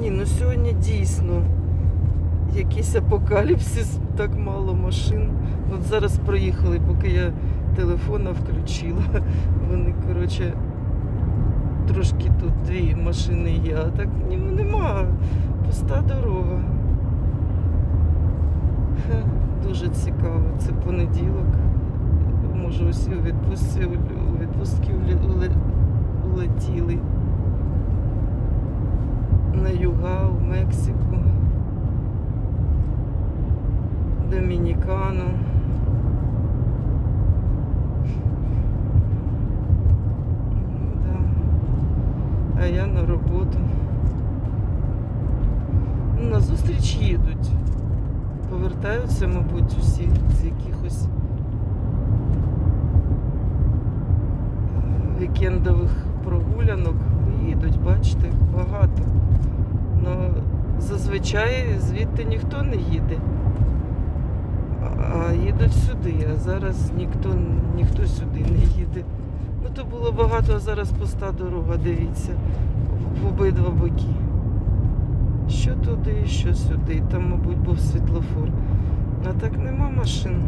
Ні, ну сьогодні дійсно якийсь апокаліпсис, так мало машин. От зараз проїхали, поки я телефона включила. Вони, коротше, трошки тут дві машини є, а так ні, нема. Пуста дорога. Дуже цікаво. Це понеділок. Може, усі у відпустці у відпустки юга, в Мексику, Домінікану. Ну, да. А я на роботу. Ну, На зустріч їдуть. Повертаються, мабуть, усі з якихось е, вікендових прогулянок. Їдуть, бачите, багато. Ну, зазвичай звідти ніхто не їде. А їдуть сюди, а зараз ніхто, ніхто сюди не їде. Ну то було багато, а зараз пуста дорога, дивіться, в- обидва боки. Що туди, що сюди. Там, мабуть, був світлофор. А так нема машин.